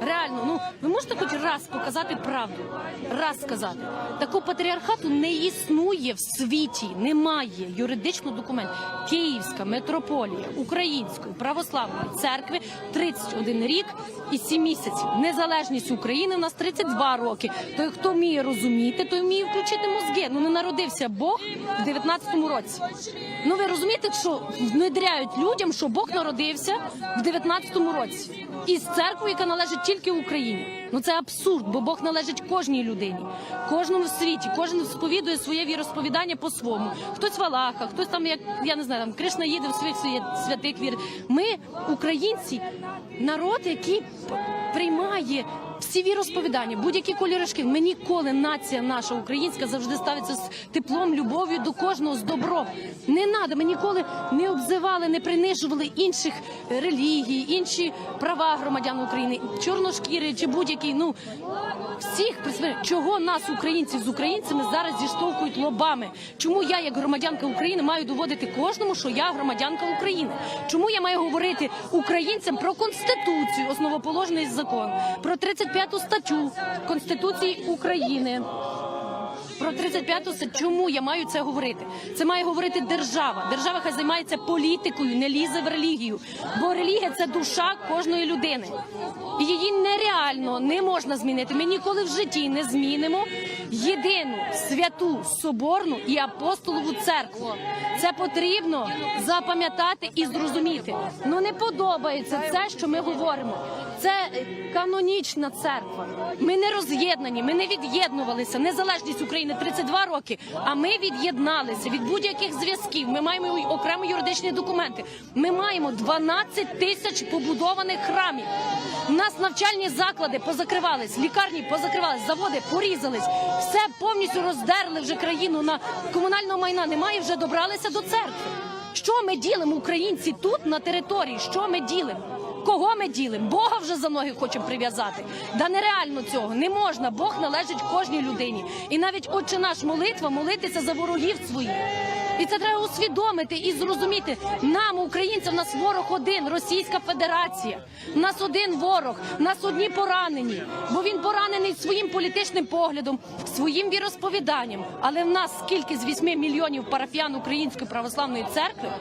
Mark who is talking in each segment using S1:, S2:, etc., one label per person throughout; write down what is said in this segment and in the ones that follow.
S1: реально, ну ви можете хоч раз показати правду, раз сказати. Такого патріархату не існує в світі, немає юридичного документу. Київська митрополія Української православної церкви 31 рік і 7 місяців. Незалежність України в нас 32 роки. Той, хто вміє розуміти, той вміє включити мозги. Ну не народився Бог в 19-му році. Ну ви розумієте, що внедряють людям, що Бог народився в 19-му році із церквою, яка належить тільки в Україні. Ну це абсурд, бо Бог належить кожній людині, кожному в світі. Кожен сповідує своє віросповідання по-своєму. Хтось в Аллаха, хтось там, як я не знаю, там Кришна їде в своїх свя- святих вір. Ми, українці, народ, який приймає. Всі віросповідання, будь-які кольори шкіл. Ми ніколи нація наша українська завжди ставиться з теплом, любов'ю до кожного з добром. Не надо. Ми ніколи не обзивали, не принижували інших релігій, інші права громадян України, чорношкіри чи будь-які. Ну всіх присвя- чого нас, українців з українцями, зараз зіштовхують лобами. Чому я, як громадянка України, маю доводити кожному, що я громадянка України? Чому я маю говорити українцям про конституцію, основоположний закон, про 35 статтю Конституції України? Про 35-ту статтю. чому я маю це говорити? Це має говорити держава. Держава хай займається політикою, не лізе в релігію. Бо релігія це душа кожної людини. І її нереально не можна змінити. Ми ніколи в житті не змінимо єдину святу соборну і апостолову церкву. Це потрібно запам'ятати і зрозуміти. Ну не подобається це, що ми говоримо. Це канонічна церква. Ми не роз'єднані, ми не від'єднувалися. Незалежність України 32 роки. А ми від'єдналися від будь-яких зв'язків. Ми маємо окремо юридичні документи. Ми маємо 12 тисяч побудованих храмів. У нас навчальні заклади позакривались, лікарні позакривались, заводи порізались. Все повністю роздерли вже країну на комунального майна. Немає вже добралися до церкви. Що ми ділимо, українці, тут на території? Що ми ділимо? Кого ми ділимо? Бога вже за ноги хочемо прив'язати. Да нереально цього не можна. Бог належить кожній людині. І навіть отче наш молитва молитися за ворогів своїх. І це треба усвідомити і зрозуміти. Нам, українцям, у нас ворог один Російська Федерація. У нас один ворог, у нас одні поранені, бо він поранений своїм політичним поглядом, своїм віросповіданням. Але в нас скільки з 8 мільйонів парафіян Української православної церкви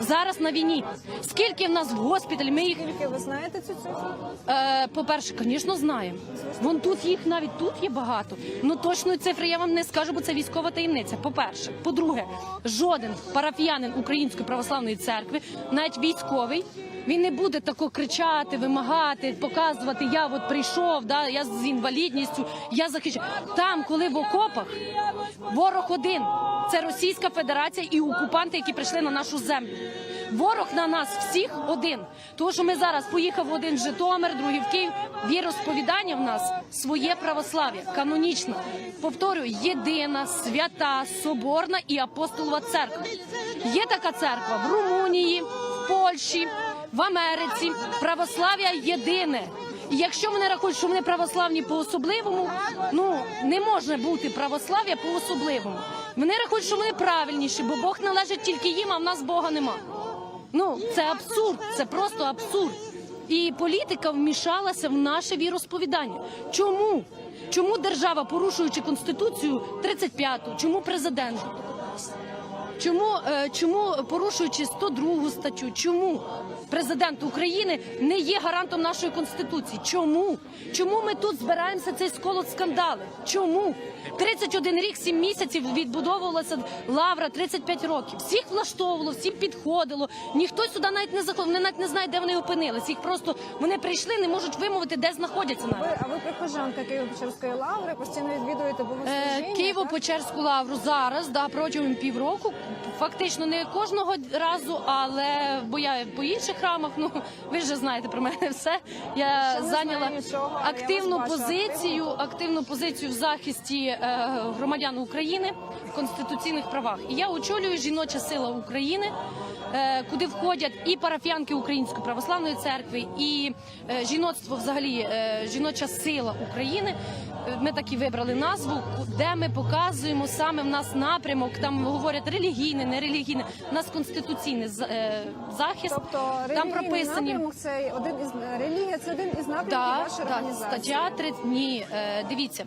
S1: зараз на війні? Скільки в нас в госпіталі? Ми їх
S2: Скільки ви знаєте цю цифру?
S1: Е, по-перше, звісно, знаємо. Вон тут їх навіть тут є багато. Ну точної цифри я вам не скажу, бо це військова таємниця. По-перше, по-друге, жоден парафіянин Української православної церкви, навіть військовий, він не буде тако кричати, вимагати, показувати. Я от прийшов, да я з інвалідністю, я захищаю. Там, коли в окопах, ворог один. Це Російська Федерація і окупанти, які прийшли на нашу землю. Ворог на нас всіх один. Тому що ми зараз поїхав один в Житомир, другий в Київ. Віросповідання в нас своє православ'я, канонічне. Повторюю, єдина, свята, соборна і апостолова церква. Є така церква в Румунії, в Польщі, в Америці. Православ'я єдине. І якщо вони рахують, що вони православні по особливому, ну не може бути православ'я по особливому. Вони рахують, що вони правильніші, бо Бог належить тільки їм, а в нас Бога нема. Ну це абсурд, це просто абсурд. І політика вмішалася в наше віросповідання. Чому? Чому держава, порушуючи конституцію 35-ту, чому президент? Чому, е, чому порушуючи 102 статтю, чому президент України не є гарантом нашої конституції? Чому? Чому ми тут збираємося цей сколот скандали? Чому 31 рік, 7 місяців відбудовувалася лавра 35 років? Всіх влаштовувало, всім підходило. Ніхто сюди навіть не заходив, вони навіть не знають, де вони опинились. Їх просто вони прийшли, не можуть вимовити, де знаходяться навіть.
S2: Ви, а ви прихожанка Києво-Печерської лаври, постійно відвідуєте богослужіння?
S1: Е, Києво-Печерську лавру зараз, да, протягом півроку. Фактично не кожного разу, але бо я по інших храмах, ну ви ж знаєте про мене все. Я зайняла активну позицію, активну позицію в захисті е, громадян України в конституційних правах. І я очолюю жіноча сила України. е, куди входять і парафіянки Української православної церкви, і е, жіноцтво, взагалі жіноча сила України. Е, Ми так і вибрали назву, де ми показуємо саме в нас напрямок. Там говорять релігійне, нерелігійне. У нас конституційний е, захист.
S2: Тобто
S1: там прописані
S2: напрямок це один із релігія, це один із напрямків
S1: Да,
S2: вашої
S1: да,
S2: організації.
S1: стаття 30, ні, е, дивіться,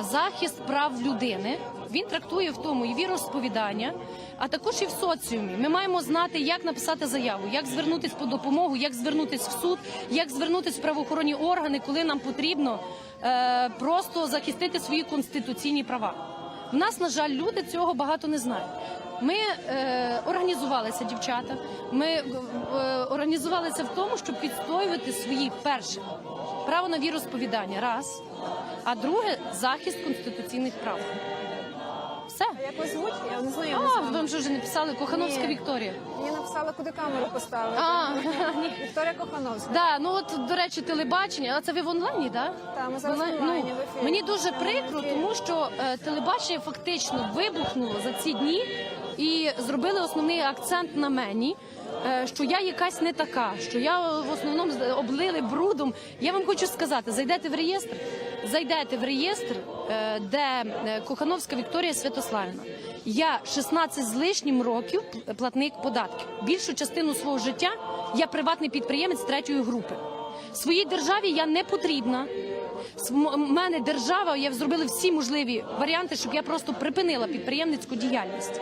S1: захист прав людини. Він трактує в тому і віросповідання, а також і в соціумі. Ми маємо знати, як написати заяву, як звернутися по допомогу, як звернутися в суд, як звернутися в правоохоронні органи, коли нам потрібно е, просто захистити свої конституційні права. В нас, на жаль, люди цього багато не знають. Ми е, організувалися, дівчата. Ми е, організувалися в тому, щоб відстоювати свої перше право на віросповідання, раз, а друге захист конституційних прав. Все.
S2: А як вас звуть? Я не знаю.
S1: А, вам же вже не писали Кохановська
S2: Ні.
S1: Вікторія.
S2: Мені написали, куди камеру поставити.
S1: А.
S2: Вікторія Кохановська.
S1: Да, ну от до речі, телебачення. А це ви в онлайні, так?
S2: Та, ми зараз в онлайні,
S1: ну,
S2: в ефірі.
S1: мені дуже прикро, тому що е, телебачення фактично вибухнуло за ці дні і зробили основний акцент на мені. е, Що я якась не така, що я е, в основному з- облили брудом. Я вам хочу сказати: зайдете в реєстр, зайдете в реєстр, е, де е, Кохановська Вікторія Святославівна. Я 16 з лишнім років платник податків. Більшу частину свого життя я приватний підприємець третьої групи. Своїй державі я не потрібна. М- мене держава, я зробила всі можливі варіанти, щоб я просто припинила підприємницьку діяльність.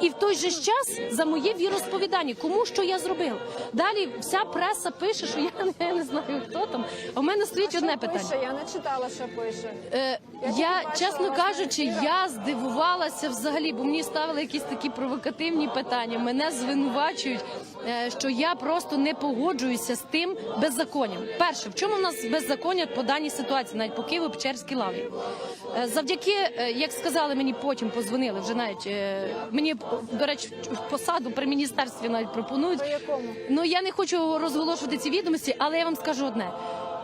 S1: І в той же час за моє віросповідання, кому що я зробила. Далі вся преса пише, що я не, я не знаю хто там. В мене стоїть одне питання.
S2: пише? Я не читала, що пише.
S1: Е,
S2: Я
S1: я, чесно кажучи, я здивувалася взагалі, бо мені ставили якісь такі провокативні питання. Мене звинувачують, е, що я просто не погоджуюся з тим беззаконням. Перше, в чому в нас беззаконня по даній ситуації, навіть по Києво-Печерській лаврі? Е, Завдяки, е, як сказали мені потім, позвонили вже навіть е, мені до речі, посаду при міністерстві навіть пропонують.
S2: По якому?
S1: Ну я не хочу розголошувати ці відомості, але я вам скажу одне: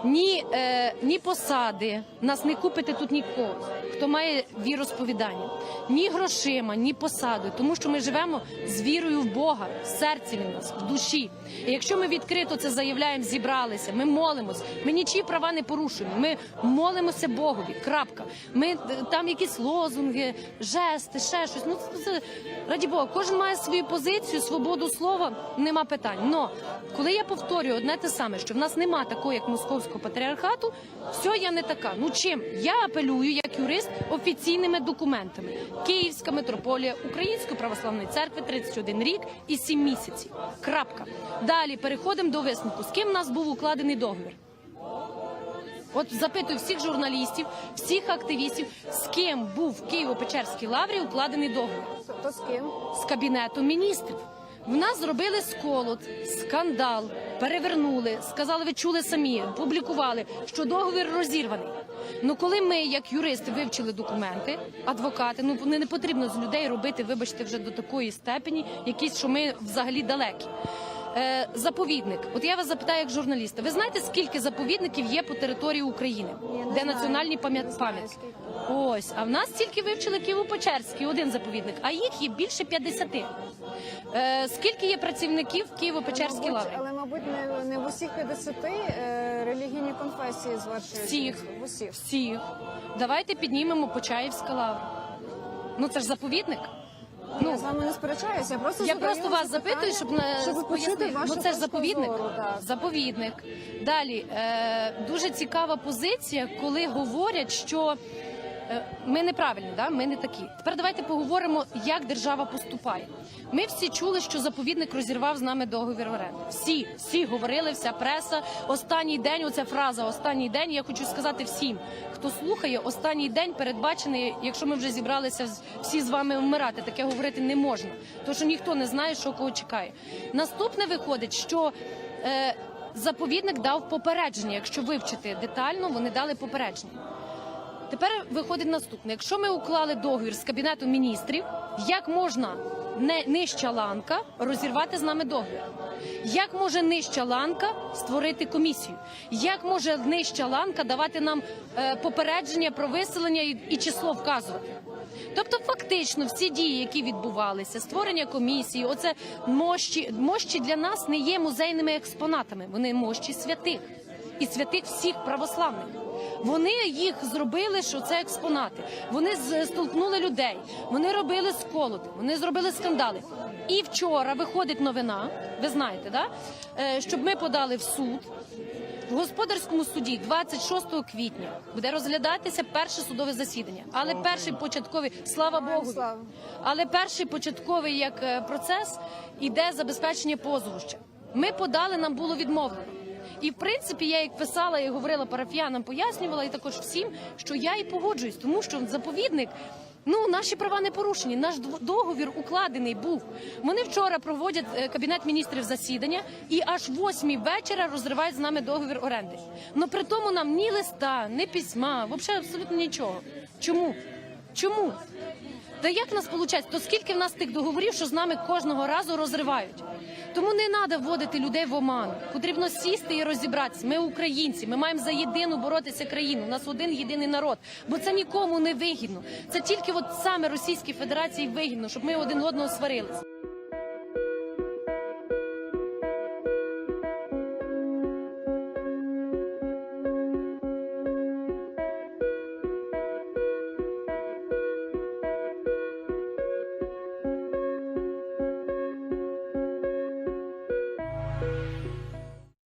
S1: ні, е, ні посади нас не купите тут нікого, хто має віросповідання, ні грошима, ні посадою, тому що ми живемо з вірою в Бога, в серці він нас, в душі. І якщо ми відкрито це заявляємо, зібралися, ми молимось, ми нічі права не порушуємо. Ми молимося Богові. Крапка. Ми е, там якісь лозунги, жести, ще щось. Ну це раді Бога, кожен має свою позицію, свободу слова, нема питань. Но коли я повторюю одне те саме, що в нас нема такого, як московського патріархату, все я не така. Ну чим я апелюю як юрист офіційними документами: Київська митрополія Української православної церкви 31 рік і 7 місяців. Крапка. Далі переходимо до висновку. З ким в нас був укладений договір? От запитую всіх журналістів, всіх активістів, з ким був в Києво-Печерській лаврі укладений договір
S2: то з ким?
S1: з кабінету міністрів. В нас зробили сколот, скандал, перевернули, сказали, ви чули самі, публікували, що договір розірваний. Ну коли ми, як юристи, вивчили документи, адвокати, ну не, не потрібно з людей робити, вибачте, вже до такої степені, якісь, що ми взагалі далекі. Е, заповідник. От я вас запитаю як журналіста. Ви знаєте, скільки заповідників є по території України, де національні пам'ят пам'ятки? Ось, а в нас тільки вивчили Києво-Печерський, один заповідник, а їх є більше 50. Е, скільки є працівників в Києво-Печерській
S2: Мабуть,
S1: лаврі?
S2: Але, мабуть, не, не в усіх 50 е, релігійні конфесії звершують.
S1: Всіх.
S2: В усіх.
S1: Всіх. Давайте піднімемо Почаївська лавра. Ну це ж заповідник.
S2: Я
S1: Ну,
S2: з вами не сперечаюся, я просто
S1: я просто вас запитую, щоб на
S2: щоб
S1: пояснити.
S2: вашу
S1: Ну це ж заповідник.
S2: зору, так.
S1: Заповідник. Далі е, дуже цікава позиція, коли говорять, що ми неправильні, да? ми не такі. Тепер давайте поговоримо, як держава поступає. Ми всі чули, що заповідник розірвав з нами договір оренди. Всі, всі говорили, вся преса. Останній день, оця фраза останній день. Я хочу сказати всім, хто слухає, останній день передбачений, якщо ми вже зібралися всі з вами вмирати, таке говорити не можна, тому що ніхто не знає, що кого чекає. Наступне виходить, що е, заповідник дав попередження. Якщо вивчити детально, вони дали попередження. Тепер виходить наступне: якщо ми уклали договір з кабінетом міністрів, як можна не нижча ланка розірвати з нами договір? Як може нижча ланка створити комісію? Як може нижча ланка давати нам е, попередження про виселення і, і число вказувати? Тобто, фактично, всі дії, які відбувалися, створення комісії, оце мощі, мощі для нас не є музейними експонатами. Вони мощі святих і святих всіх православних. Вони їх зробили, що це експонати. Вони столкнули людей, вони робили сколоти, вони зробили скандали. І вчора виходить новина, ви знаєте, да? Е, щоб ми подали в суд. В господарському суді 26 квітня буде розглядатися перше судове засідання. Але перший початковий, слава Богу, але перший початковий як е, процес іде забезпечення позову ще. Ми подали, нам було відмовлено. І в принципі я як писала і говорила парафіянам, пояснювала і також всім, що я і погоджуюсь, тому що заповідник. Ну, наші права не порушені. Наш договір укладений був. Вони вчора проводять е, кабінет міністрів засідання і аж восьмій вечора розривають з нами договір оренди. Но при тому нам ні листа, ні письма, взагалі абсолютно нічого. Чому? Чому? Та як нас виходить? То скільки в нас тих договорів, що з нами кожного разу розривають? Тому не треба вводити людей в оману. Потрібно сісти і розібратися. Ми українці, ми маємо за єдину боротися країну. У нас один єдиний народ, бо це нікому не вигідно. Це тільки от саме Російській Федерації вигідно, щоб ми один одного сварилися.